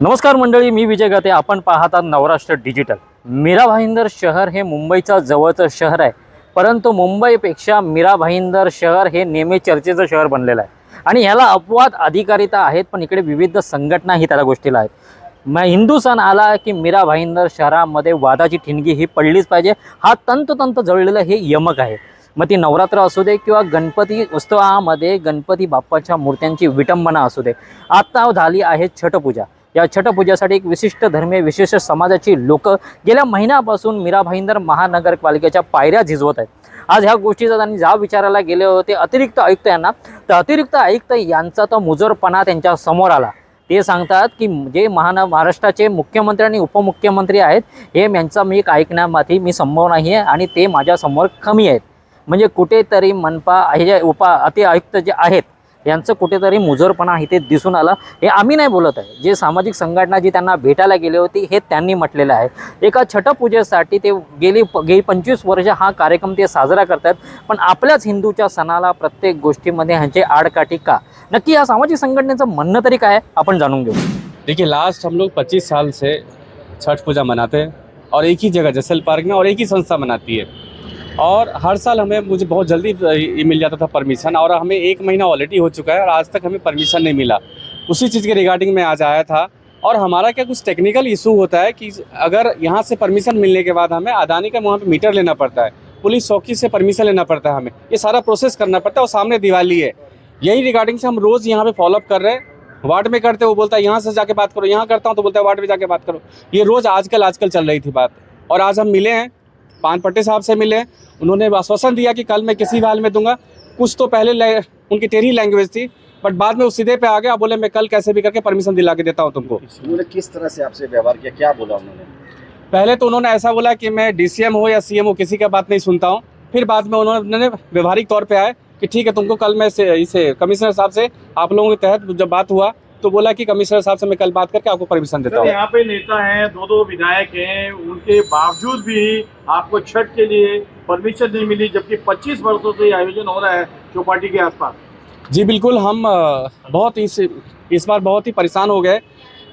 नमस्कार मंडळी मी विजय गाते. आपण पाहतात नवराष्ट्र डिजिटल. मीरा भाईंदर शहर हे मुंबईच्या जवळचं शहर आहे. परंतु मुंबईपेक्षा मीरा भाईंदर शहर हे नेहमी चर्चेचं शहर बनलेलं आहे. आणि ह्याला अपवाद अधिकारिता आहेत पण इकडे विविध संघटनाही त्याला गोष्टीला आहेत. मग हिंदू सण आला की मीरा भाईंदर शहरामध्ये वादाची ठिणगी ही पडलीच पाहिजे. हा तंतोतंत जळलेलं हे यमक आहे. मग ती नवरात्र असू दे किंवा गणपती उत्सवामध्ये गणपती बाप्पाच्या मूर्त्यांची विटंबना असू दे. आत्ता झाली आहे छटपूजा या छटपूजेसाठी एक विशिष्ट धर्मीय विशेष समाजाची लोक गेल्या महिन्यापासून मीरा भाईंदर महानगरपालिकेच्या पायऱ्या झिजवत आहेत. आज ह्या गोष्टीचा त्यांनी ज्या विचारायला गेले होते अतिरिक्त आयुक्त यांना. तर अतिरिक्त आयुक्त यांचा तर मुजरपणा त्यांच्यासमोर आला. ते सांगतात की जे महान महाराष्ट्राचे मुख्यमंत्री आणि उपमुख्यमंत्री आहेत हे यांचा मी एक ऐकण्यामध्ये मी संभव नाही आहे आणि ते माझ्यासमोर कमी आहेत. म्हणजे कुठेतरी मनपा हे जे उपा अति आयुक्त जे आहेत यांचं कुठेतरी मुजरपणा इथे दिसून आला. हे आम्ही नाही बोलत आहे. जे सामाजिक संघटना जी त्यांना भेटायला गेली होती हे त्यांनी म्हटलेलं आहे. एका छटपूजेसाठी ते गेली गेली पंचवीस वर्ष हा कार्यक्रम ते साजरा करतात. पण आपल्याच हिंदूच्या सणाला प्रत्येक गोष्टीमध्ये ह्यांचे आडकाठी का? नक्की या सामाजिक संघटनेचं म्हणणं तरी काय? आपण जाणून घेऊ. देखिए लास्ट हम लोग 25 साल से छठ पूजा मनाते हैं और एक ही जगह जैसल पार्क में और एक ही संस्था मनाती है। और हर साल हमें, मुझे बहुत जल्दी, ये मिल जाता था परमिशन और हमें एक महीना ऑलरेडी हो चुका है और आज तक हमें परमिशन नहीं मिला। उसी चीज़ के रिगार्डिंग में आज आया था और हमारा क्या कुछ टेक्निकल इशू होता है कि अगर यहाँ से परमिशन मिलने के बाद हमें अदानी का वहाँ पर मीटर लेना पड़ता है, पुलिस चौकी से परमिशन लेना पड़ता है हमें। ये सारा प्रोसेस करना पड़ता है और सामने दिवाली है। यही रिगार्डिंग से हम रोज़ यहाँ पे फॉलोअप कर रहे हैं। वार्ड में करते वो बोलता है यहाँ से जाके बात करो यहाँ करता हूँ तो बोलता है वार्ड में जाके बात करो। ये रोज़ आजकल आजकल चल रही थी बात। और आज हम मिले हैं पान पट्टे साहब से मिले हैं। उन्होंने आश्वासन दिया कि कल मैं किसी भी हाल में दूँगा। कुछ तो पहले उनकी टेरी लैंग्वेज थी बट बाद में उस सीधे पे आ गया बोले मैं कल कैसे भी करके परमिशन दिला के देता हूँ तुमको। उन्होंने किस तरह से आपसे व्यवहार किया? क्या बोला उन्होंने? पहले तो उन्होंने ऐसा बोला कि मैं डीसीएम हो या सीएम हो किसी का बात नहीं सुनता हूँ। फिर बाद में उन्होंने व्यवहारिक तौर पर आए। कि ठीक है तुमको कल मैं से- इसे कमिश्नर साहब से आप लोगों के तहत जब बात हुआ तो बोला कि कमिश्नर साहब से मैं कल बात करके आपको परमिशन देता हूँ। यहाँ पे नेता हैं दो दो विधायक हैं उनके बावजूद भी आपको छठ के लिए परमिशन नहीं मिली जबकि 25 वर्षों से आयोजन हो रहा है चौपाटी के आसपास। जी बिल्कुल हम बहुत इस इस बार बहुत ही परेशान हो गए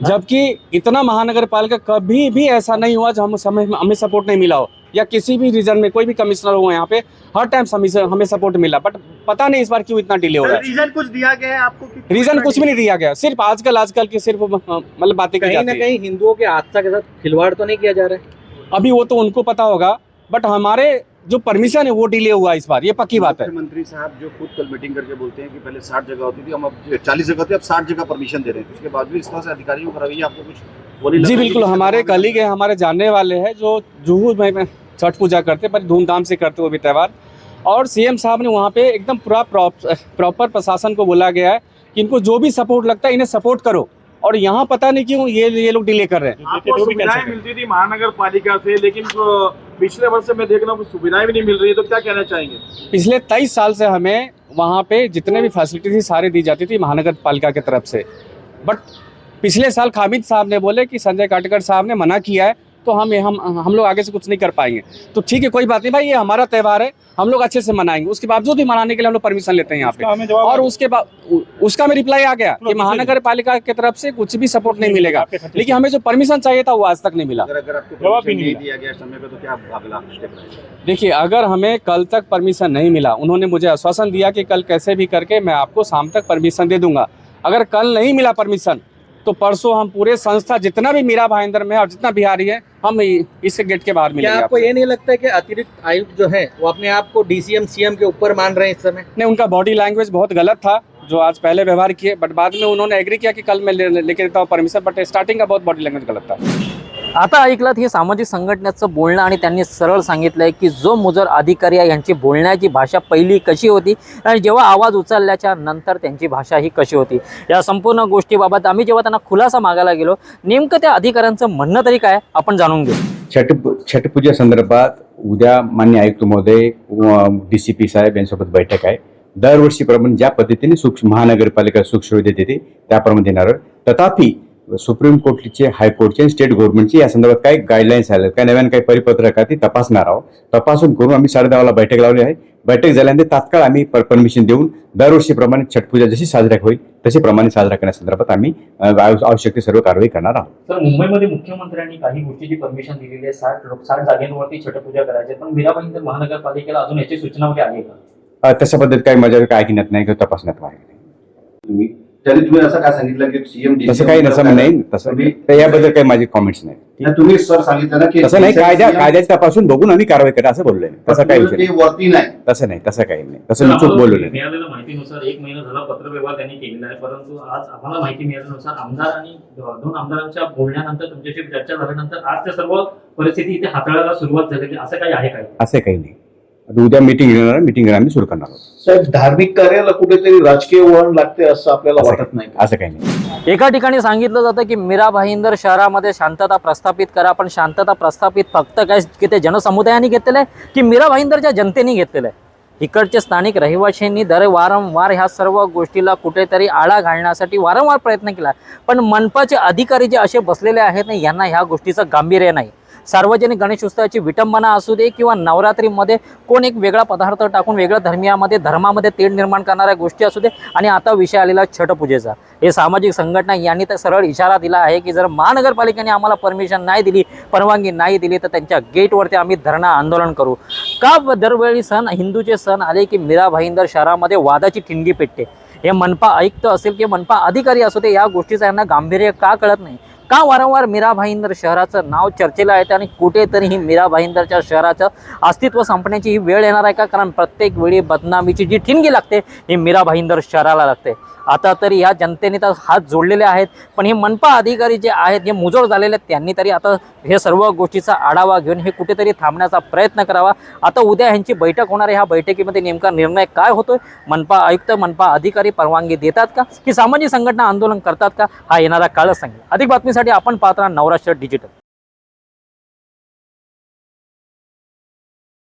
जबकि इतना महानगर पालिका कभी भी ऐसा नहीं हुआ जब हम हमें हमें सपोर्ट नहीं मिला हो। या किसी भी रीजन में कोई भी कमिश्नर हो यहाँ पे हर टाइम हमें हमें सपोर्ट मिला। बट पता नहीं इस बार क्यों इतना डिले हो रहा है। रीजन कुछ दिया गया है आपको कि रीजन कुछ भी नहीं दिया गया। सिर्फ़ आजकल आजकल की सिर्फ़ मतलब बातें की कहीं ना कहीं हिंदुओं के आस्था के साथ खिलवाड़ तो नहीं किया जा रहा है। अभी वो तो उनको पता होगा बट हमारे जो परमिशन है वो डिले हुआ इस बार। ये पक्की बात है। मंत्री साहब जो खुद कल मीटिंग करके बोलते हैं कि पहले साठ जगह होती थी हम अब चालीस जगह थी अब साठ जगह परमिशन दे रहे हैं। उसके बाद भी इस तरह से अधिकारियों का रवैया आपको कुछ जी बिल्कुल हमारे कलीग हैं हमारे जानने वाले हैं जो जुहू में में छठ पूजा करते बड़ी धूमधाम से करते वो भी त्यौहार। और सीएम साहब ने वहाँ पे एकदम पूरा प्रॉपर प्रशासन को बोला गया है कि इनको जो भी सपोर्ट लगता है इन्हें सपोर्ट करो। और यहाँ पता नहीं क्यों ये ये लोग डिले कर रहे हैं। आपको सुविधाएँ मिलती थी महानगर पालिका से लेकिन पिछले वर्ष से मैं देख रहा हूँ सुविधाएँ भी नहीं मिल रही है तो क्या कहना चाहेंगे? पिछले तेईस साल से हमें वहाँ पे जितने भी फैसिलिटी थी सारी दी जाती थी महानगर पालिका की तरफ़ से। बट पिछले साल खामिद साहब ने बोले कि संजय काटकर साहब ने मना किया है तो हम हम हम लोग आगे से कुछ नहीं कर पाएँगे। तो ठीक है कोई बात नहीं भाई ये हमारा त्यौहार है हम लोग अच्छे से मनाएँगे। उसके बावजूद भी मनाने के लिए हम लोग परमिशन लेते हैं यहाँ पे। और उसके बाद उसका में रिप्लाई आ गया कि महानगर पालिका की तरफ़ से कुछ भी सपोर्ट नहीं मिलेगा। लेकिन हमें जो परमिशन चाहिए था वो आज तक नहीं मिला। जवाब ही नहीं दिया गया समय पे तो क्या देखिए अगर हमें कल तक परमिशन नहीं मिला उन्होंने मुझे आश्वासन दिया कि कल कैसे भी करके मैं आपको शाम तक परमिशन दे दूँगा। अगर कल नहीं मिला परमिशन तो परसों हम पूरे संस्था जितना भी मीरा भाईंदर में और जितना बिहारी है हम इस गेट के बाहर मिले मिलेंगे आपको आपसे। ये नहीं लगता है कि अतिरिक्त आयुक्त जो है वो अपने आप को डीसीएम सीएम के ऊपर मान रहे हैं इस समय नहीं उनका बॉडी लैंग्वेज बहुत गलत था जो आज पहले व्यवहार किए बट बाद में उन्होंने एग्री किया कि कल मैं लेके देता हूँ परमिशन बट स्टार्टिंग का बहुत बॉडी लैंग्वेज गलत था आता ऐकलात हे सामाजिक संघटनेचं बोलणं आणि त्यांनी सरळ सांगितलंय की जो मुजर अधिकारी आहे यांची बोलण्याची भाषा पहिली कशी होती आणि जेव्हा आवाज उचलल्याच्या नंतर त्यांची भाषा ही कशी होती? या संपूर्ण गोष्टीबाबत आम्ही जेव्हा त्यांना खुलासा मागायला गेलो नेमकं त्या अधिकाऱ्यांचं म्हणणं तरी काय? आपण जाणून घेऊ. छठ छठपूजे संदर्भात उद्या मान्य आयुक्त महोदय डी सी पी साहेब यांच्यासोबत बैठक आहे. दरवर्षीप्रमाणे ज्या पद्धतीने सूक्ष्म महानगरपालिका सुख सुविधा देते त्याप्रमाणे देणार तथापि सुप्रीम कोर्टचे हायकोर्टचे आणि स्टेट गव्हर्नमेंटचे या संदर्भात काही गाईडलाईन्स आल्या काही नव्यानं काही परिपत्रक आहे ती तपासणार आहोत. तपासून करून आम्ही साडेदहाला बैठक लावली आहे. बैठक झाल्यानंतर तात्काळ आम्ही परमिशन देऊन दरवर्षीप्रमाणे छठ पूजा जशी साजरा होईल तशी प्रमाणे साजरा करण्यासंदर्भात आम्ही आवश्यक सर्व कारवाई करणार आहोत. तर मुंबईमध्ये मुख्यमंत्र्यांनी काही गोष्टीची परमिशन दिलेली आहे. साठ लोक साठ जागेवरती छटपूजा करायची. पण मीरा भाईंदर महानगरपालिकेला अजून याची सूचना वगैरे आली आहे का? तशा पद्धत काही माझ्या काय ऐकण्यात नाही किंवा तपासण्यात आहे तरी तुम्ही असं काय सांगितलं की सीएम तसं काही नसं नाही तसं तर याबद्दल काही माझे कॉमेंट्स नाही. तुम्ही सर सांगितलं ना की तसं नाही कायद्या कायद्याची तपासून बघून आम्ही कारवाई करा असं बोललोय. तसं काही विषय. वरती नाही. तसं नाही तसं काही नाही. तसं मी चूक बोललो नाही मिळालेल्या माहितीनुसार एक महिना झाला पत्रव्यवहार त्यांनी केलेला आहे परंतु आज आम्हाला माहिती मिळाल्यानुसार आमदार आणि दोन आमदारांच्या बोलण्यानंतर तुमच्याशी चर्चा झाल्यानंतर आज त्या सर्व परिस्थिती इथे हाताळायला सुरुवात झालेली आहे. असं काही आहे काय असं काही नाही. आता उद्या मिटिंग घेणार मिटिंग आम्ही सुरू करणार आहोत. साहेब धार्मिक कार्याला कुठेतरी राजकीय वळण लागते असं आपल्याला वाटत नाही असं काही नाही. एका ठिकाणी सांगितलं जातं की मीरा भाईंदर शहरामध्ये शांतता प्रस्थापित करा पण शांतता प्रस्थापित फक्त काय की ते जनसमुदायाने घेतलेलं आहे की मीरा भाईंदरच्या जनतेने घेतलेलं आहे? इकडचे स्थानिक रहिवाशांनी दर वारंवार ह्या सर्व गोष्टीला कुठेतरी आळा घालण्यासाठी वारंवार प्रयत्न केला. पण मनपाचे अधिकारी जे असे बसलेले आहेत ना यांना ह्या गोष्टीचं गांभीर्य नाही. सार्वजनिक गणेश उत्सवाची विटंबना असू दे किंवा नवरात्रीमध्ये कोण एक वेगळा पदार्थ टाकून वेगळ्या धर्मियामध्ये धर्मामध्ये तेढ निर्माण करणाऱ्या गोष्टी असू दे. आणि आता विषय आलेला छटपूजेचा हे सामाजिक संघटना यांनी तर सरळ इशारा दिला आहे की जर महानगरपालिकेने आम्हाला परमिशन नाही दिली परवानगी नाही दिली तर त्यांच्या गेटवरती आम्ही धरणं आंदोलन करू. का दरवेळी सण हिंदूचे सण आले की मीरा भाईंदर शहरामध्ये वादाची ठिणगी पेटते? हे मनपा आयुक्त असेल किंवा मनपा अधिकारी असू दे या गोष्टीचं यांना गांभीर्य का कळत नाही? का वारंवार मीरा भाईंदर शहराचं नाव चर्चेला येतं आणि कुठेतरी ही मीरा भाईंदरच्या शहराचं अस्तित्व संपण्याची ही वेळ येणार आहे का? कारण प्रत्येक वेळी बदनामीची जी ठिणगी लागते ही मीरा भाईंदर शहराला लागते. आता तरी ह्या जनतेने तर हात जोडलेले आहेत पण हे मनपा अधिकारी जे आहेत जे मुजोर झालेले आहेत त्यांनी तरी आता हे सर्व गोष्टीचा आढावा घेऊन हे कुठेतरी थांबण्याचा प्रयत्न करावा. आता उद्या ह्यांची बैठक होणार आहे. ह्या बैठकीमध्ये नेमका निर्णय काय होतोय? मनपा आयुक्त मनपा अधिकारी परवानगी देतात का? की सामाजिक संघटना आंदोलन करतात का? हा येणारा काळच सांगेल. अधिक बातमी बातमीसाठी आपण पात्र नवराष्ट्र डिजिटल.